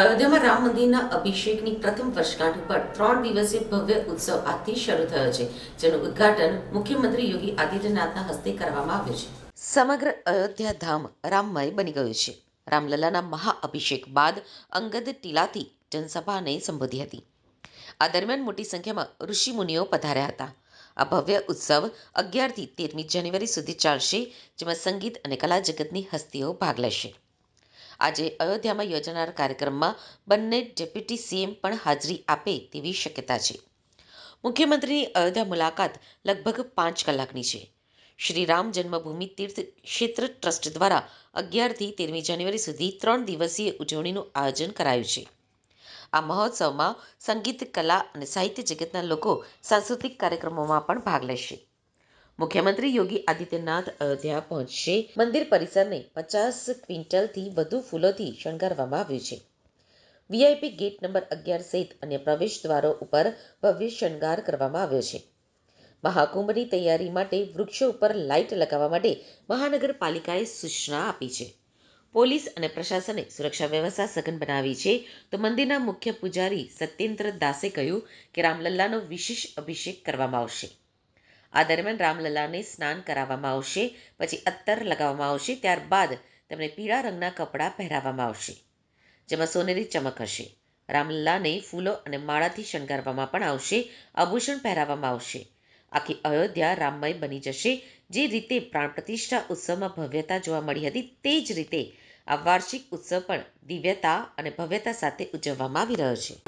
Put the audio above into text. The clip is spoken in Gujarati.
અયોધ્યામાં રામ મંદિરના અભિષેકની પ્રથમ વર્ષગાંઠ પર ત્રણ દિવસીય ભવ્ય ઉત્સવ આજથી શરૂ થયો છે, જેનું ઉદ્ઘાટન મુખ્યમંત્રી યોગી આદિત્યનાથના હસ્તે કરવામાં આવ્યું છે. સમગ્ર અયોધ્યા ધામ રામમય બની ગયું છે. રામલલ્લાના મહાઅભિષેક બાદ અંગદ ટીલાથી જનસભાને સંબોધી હતી. આ દરમિયાન મોટી સંખ્યામાં ઋષિમુનિઓ પધાર્યા હતા. આ ભવ્ય ઉત્સવ અગિયારથી તેરમી જાન્યુઆરી સુધી ચાલશે, જેમાં સંગીત અને કલા જગતની હસ્તીઓ ભાગ લેશે. આજે અયોધ્યામાં યોજાનાર કાર્યક્રમમાં બંને ડેપ્યુટી સીએમ પણ હાજરી આપે તેવી શક્યતા છે. મુખ્યમંત્રીની અયોધ્યા મુલાકાત લગભગ પાંચ કલાકની છે. શ્રી રામ જન્મભૂમિ તીર્થ ક્ષેત્ર ટ્રસ્ટ દ્વારા અગિયારથી તેરમી જાન્યુઆરી સુધી ત્રણ દિવસીય ઉજવણીનું આયોજન કરાયું છે. આ મહોત્સવમાં સંગીત, કલા અને સાહિત્ય જગતના લોકો સાંસ્કૃતિક કાર્યક્રમોમાં પણ ભાગ લેશે. મુખ્યમંત્રી યોગી આદિત્યનાથ અયોધ્યા પહોંચશે. મંદિર પરિસરને પચાસ ક્વિન્ટલથી વધુ ફૂલોથી શણગારવામાં આવ્યું છે. વીઆઈપી ગેટ નંબર અગિયાર સહિત અન્ય પ્રવેશ દ્વારો ઉપર ભવ્ય શણગાર કરવામાં આવ્યો છે. મહાકુંભની તૈયારી માટે વૃક્ષો ઉપર લાઇટ લગાવવા માટે મહાનગરપાલિકાએ સૂચના આપી છે. પોલીસ અને પ્રશાસને સુરક્ષા વ્યવસ્થા સઘન બનાવી છે તો મંદિરના મુખ્ય પૂજારી સત્યેન્દ્ર દાસે કહ્યું કે રામલલ્લાનો વિશેષ અભિષેક કરવામાં આવશે. આ દરમિયાન રામલલ્લાને સ્નાન કરાવવામાં આવશે, પછી અત્તર લગાવવામાં આવશે, ત્યારબાદ તેમને પીળા રંગના કપડાં પહેરાવવામાં આવશે, જેમાં સોનેરી ચમક હશે. રામલલ્લાને ફૂલો અને માળાથી શણગારવામાં પણ આવશે, આભૂષણ પહેરાવવામાં આવશે. આખી અયોધ્યા રામમય બની જશે, જે રીતે પ્રાણ પ્રતિષ્ઠા ઉત્સવમાં ભવ્યતા જોવા મળી હતી, તે જ રીતે આ વાર્ષિક ઉત્સવ પણ દિવ્યતા અને ભવ્યતા સાથે ઉજવવામાં આવી રહ્યો છે.